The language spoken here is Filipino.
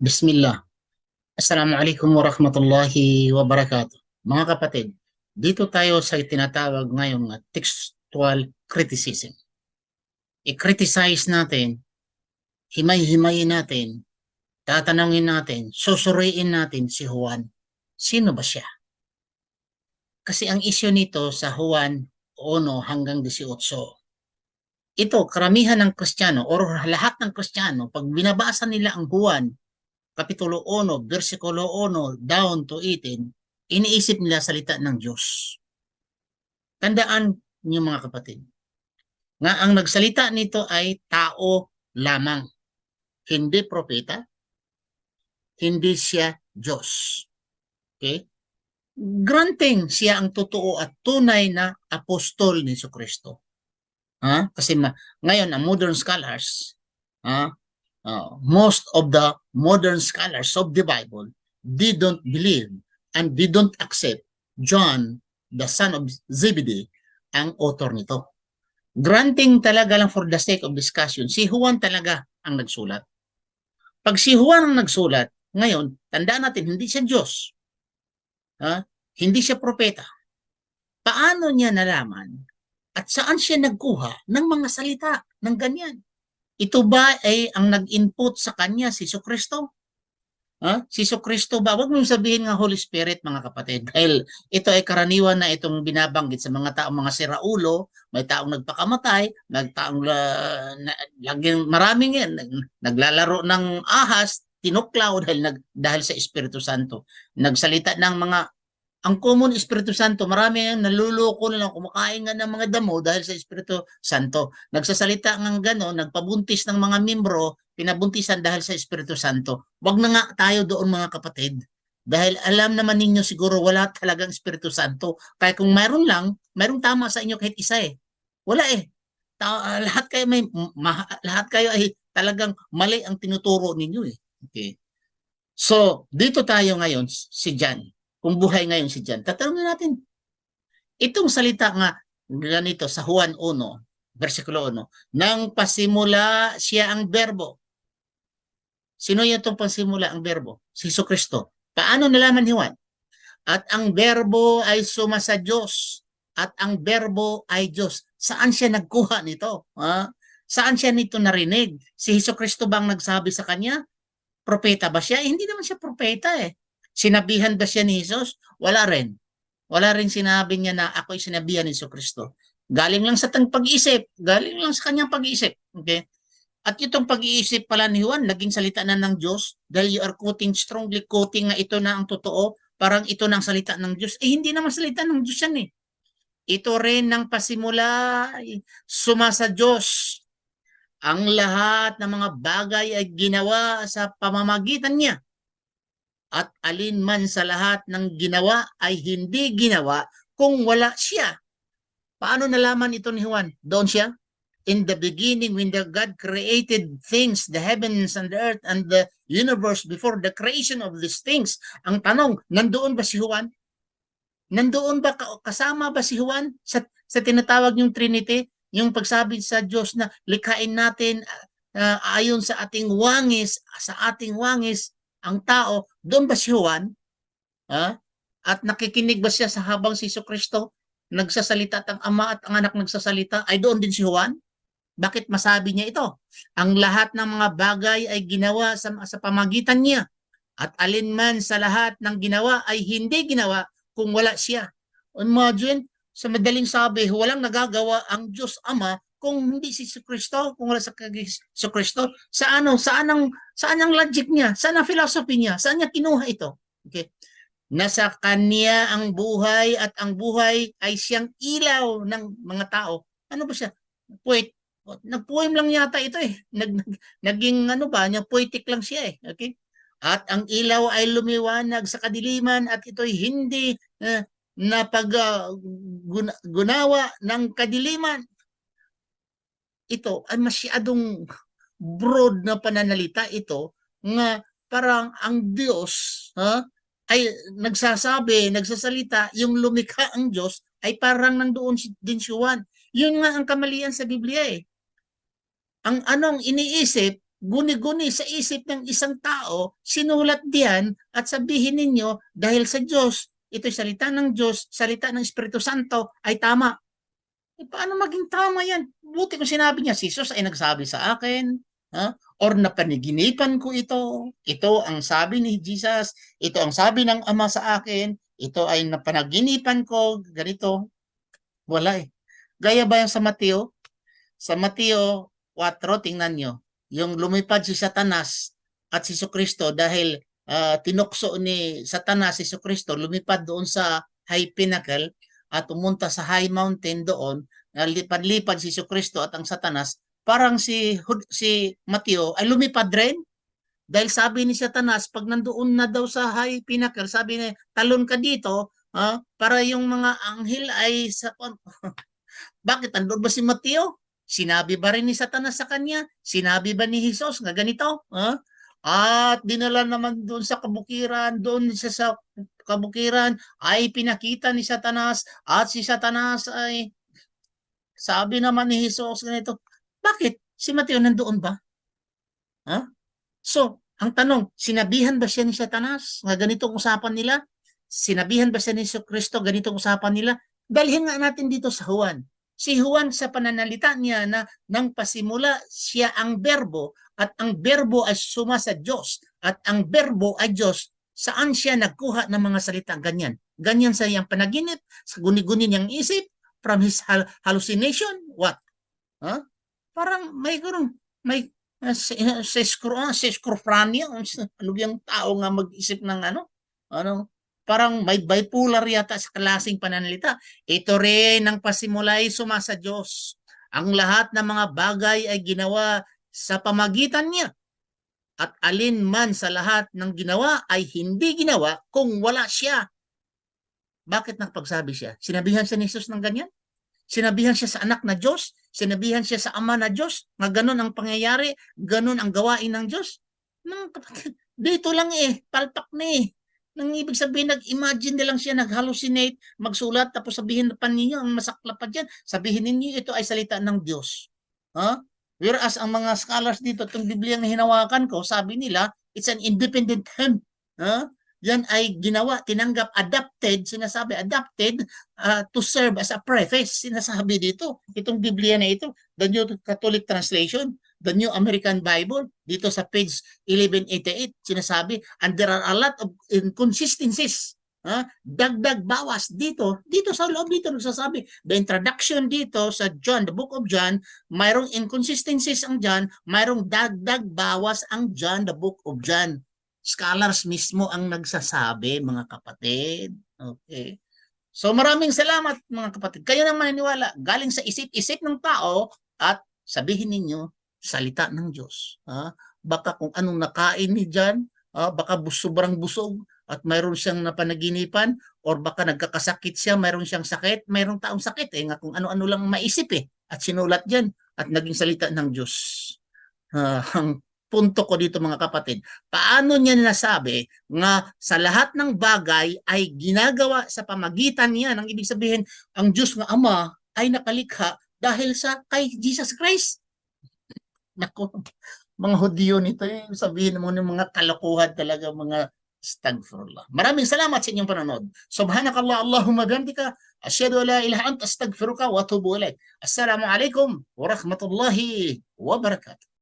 Bismillah. Assalamualaikum warahmatullahi wabarakatuh. Mga kapatid, dito tayo sa tinatawag ngayong na textual criticism. I-criticize natin, himay-himayin natin, tatanungin natin, susuriin natin si Juan. Sino ba siya? Kasi ang isyu nito sa Juan 1 hanggang 18, ito, karamihan ng Kristiyano or lahat ng Kristiyano, pag binabasa nila ang Juan Kapitulo 1, versikulo 1 down to 18, iniisip nila salita ng Diyos. Tandaan niyo mga kapatid, nga ang nagsalita nito ay tao lamang, hindi propeta, hindi siya Diyos. Okay? Granting siya ang totoo at tunay na apostol ni Kristo. Ha? Kasi ma- ngayon ang modern scholars, ha? Uh, most of the modern scholars of the Bible didn't believe and didn't accept John, the son of Zebedee, ang author nito. Granting talaga lang for the sake of discussion, si Juan talaga ang nagsulat. Pag si Juan ang nagsulat, ngayon, tandaan natin, hindi siya Diyos. Ha? Hindi siya propeta. Paano niya nalaman at saan siya nagkuha ng mga salita ng ganyan? Ito ba ay ang nag-input sa kanya si Kristo? Ha? Si Kristo ba? Huwag mong sabihin nga Holy Spirit mga kapatid. Dahil ito ay karaniwan na itong binabanggit sa mga taong mga siraulo, may taong nagpakamatay, may taong uh, na, laging maraming yan, naglalaro ng ahas, tinuklaw dahil, nag, dahil sa Espiritu Santo. Nagsalita ng mga ang common Espiritu Santo, marami ang naluloko na lang, kumakain nga ng mga damo dahil sa Espiritu Santo. Nagsasalita ng gano'n, nagpabuntis ng mga membro, pinabuntisan dahil sa Espiritu Santo. Wag na nga tayo doon mga kapatid. Dahil alam naman ninyo siguro wala talagang Espiritu Santo. Kaya kung mayroon lang, mayroon tama sa inyo kahit isa eh. Wala eh. Ta- lahat kayo may ma- lahat kayo ay talagang mali ang tinuturo ninyo eh. Okay. So, dito tayo ngayon si John kung buhay ngayon si John. Tatanungin natin, itong salita nga ganito sa Juan 1, versikulo 1, nang pasimula siya ang berbo. Sino yung itong pasimula ang berbo? Si Iso Kristo. Paano nalaman ni Juan? At ang berbo ay suma sa Diyos. At ang berbo ay Diyos. Saan siya nagkuha nito? Ha? Saan siya nito narinig? Si Hesus Kristo bang nagsabi sa kanya? Propeta ba siya? Eh, hindi naman siya propeta eh. Sinabihan ba siya ni Jesus? Wala rin. Wala rin sinabi niya na ako'y sinabihan ni Kristo. Galing lang sa tang pag-iisip. Galing lang sa kanyang pag-iisip. Okay? At itong pag-iisip pala ni Juan, naging salita na ng Diyos dahil you are quoting, strongly quoting na ito na ang totoo, parang ito na ang salita ng Diyos. Eh, hindi naman salita ng Diyos yan eh. Ito rin ng pasimula, suma sa Diyos. Ang lahat ng mga bagay ay ginawa sa pamamagitan niya at alin man sa lahat ng ginawa ay hindi ginawa kung wala siya. Paano nalaman ito ni Juan? Doon siya? In the beginning, when the God created things, the heavens and the earth and the universe before the creation of these things, ang tanong, nandoon ba si Juan? Nandoon ba, kasama ba si Juan sa, sa tinatawag yung Trinity? Yung pagsabi sa Diyos na likhain natin uh, ayon sa ating wangis, sa ating wangis, ang tao, doon ba si Juan? Ha? At nakikinig ba siya sa habang si Kristo nagsasalita at ang ama at ang anak nagsasalita? Ay doon din si Juan? Bakit masabi niya ito? Ang lahat ng mga bagay ay ginawa sa, sa pamagitan niya. At alinman sa lahat ng ginawa ay hindi ginawa kung wala siya. Imagine, sa madaling sabi, walang nagagawa ang Diyos Ama kung hindi si Kristo, kung wala sa si Kristo, sa ano, saan ang saan ang logic niya? Saan ang philosophy niya? Saan niya kinuha ito? Okay. Nasa kanya ang buhay at ang buhay ay siyang ilaw ng mga tao. Ano ba siya? Poet. Nagpoem lang yata ito eh. Nag, nag, naging ano ba, niya poetic lang siya eh. Okay? At ang ilaw ay lumiwanag sa kadiliman at ito'y hindi uh, napag uh, gunawa ng kadiliman ito ay masyadong broad na pananalita ito nga parang ang Diyos ha, ay nagsasabi, nagsasalita, yung lumikha ang Diyos ay parang nandoon din si Juan. Yun nga ang kamalian sa Biblia eh. Ang anong iniisip guni-guni sa isip ng isang tao, sinulat diyan at sabihin ninyo dahil sa Diyos, ito'y salita ng Diyos, salita ng Espiritu Santo ay tama. Eh, paano maging tama yan? Buti kung sinabi niya, si Jesus ay nagsabi sa akin, ha? or napaniginipan ko ito, ito ang sabi ni Jesus, ito ang sabi ng Ama sa akin, ito ay napanaginipan ko, ganito. Wala eh. Gaya ba yan sa Mateo? Sa Mateo 4, tingnan nyo, yung lumipad si Satanas at si Kristo dahil ah, tinukso ni Satanas si Kristo, lumipad doon sa high pinnacle at pumunta sa high mountain doon, lipad-lipad si Kristo at ang Satanas, parang si si Mateo ay lumipad rin. Dahil sabi ni Satanas, pag nandoon na daw sa high pinnacle, sabi niya, talon ka dito, ah, para yung mga anghel ay sa... Bakit? Andun ba si Mateo? Sinabi ba rin ni Satanas sa kanya? Sinabi ba ni Jesus nga ganito? Ha? At dinala naman doon sa kabukiran, doon siya sa kabukiran, ay pinakita ni Satanas at si Satanas ay sabi naman ni Jesus ganito, bakit? Si Mateo nandoon ba? Ha? So, ang tanong, sinabihan ba siya ni Satanas nga ganitong usapan nila? Sinabihan ba siya ni Kristo ganitong usapan nila? Dalhin nga natin dito sa Juan. Si Juan sa pananalita niya na nang pasimula siya ang berbo at ang berbo ay suma sa Diyos at ang berbo ay Diyos. Saan siya nagkuha ng mga salita ganyan? Ganyan sa iyang panaginip, sa guni-guni niyang isip, from his hal- hallucination, what? Ha? Parang may gano'n, may uh, schizophrenia, ano yung tao nga mag-isip ng ano? Ano? Parang may bipolar yata sa klaseng pananalita. Ito rin ang pasimulay suma sa Diyos. Ang lahat ng mga bagay ay ginawa sa pamagitan niya. At alin man sa lahat ng ginawa ay hindi ginawa kung wala siya. Bakit nagpagsabi siya? Sinabihan siya ni Jesus ng ganyan? Sinabihan siya sa anak na Diyos? Sinabihan siya sa ama na Diyos? Nga ganun ang pangyayari? Ganun ang gawain ng Diyos? Kapatid, dito lang eh, palpak na eh. Nang ibig sabihin, nag-imagine na lang siya, nag-hallucinate, magsulat, tapos sabihin pa ninyo, ang masakla pa dyan, sabihin ninyo, ito ay salita ng Diyos. Ha? Whereas ang mga scholars dito, itong Biblia na hinawakan ko, sabi nila, it's an independent hymn. Ha? Yan ay ginawa, tinanggap, adapted, sinasabi, adapted uh, to serve as a preface, sinasabi dito. Itong Biblia na ito, the New Catholic Translation, the New American Bible, dito sa page 1188, sinasabi, and there are a lot of inconsistencies. Ha? Dagdag bawas dito, dito sa loob dito nagsasabi, the introduction dito sa John, the book of John, mayroong inconsistencies ang John, mayroong dagdag bawas ang John, the book of John. Scholars mismo ang nagsasabi, mga kapatid. Okay. So maraming salamat mga kapatid. Kayo nang maniniwala, galing sa isip-isip ng tao at sabihin ninyo, salita ng Diyos. Ha? Baka kung anong nakain ni John, ha? baka sobrang busog at mayroon siyang napanaginipan or baka nagkakasakit siya, mayroon siyang sakit, mayroong taong sakit eh, nga kung ano-ano lang maisip eh. At sinulat diyan at naging salita ng Diyos. Uh, ang punto ko dito mga kapatid, paano niya nasabi nga sa lahat ng bagay ay ginagawa sa pamagitan niya, ng ibig sabihin, ang Diyos nga Ama ay nakalikha dahil sa kay Jesus Christ. Nako, mga Hudyo nito, yung sabihin mo ng mga kalokohan talaga, mga astagfirullah. Maraming salamat sa inyong panonood. Subhanakallah, Allahumma bihamdika, asyhadu la ilaha anta astaghfiruka wa atubu ilaik. Assalamu alaikum wa rahmatullahi wa barakatuh.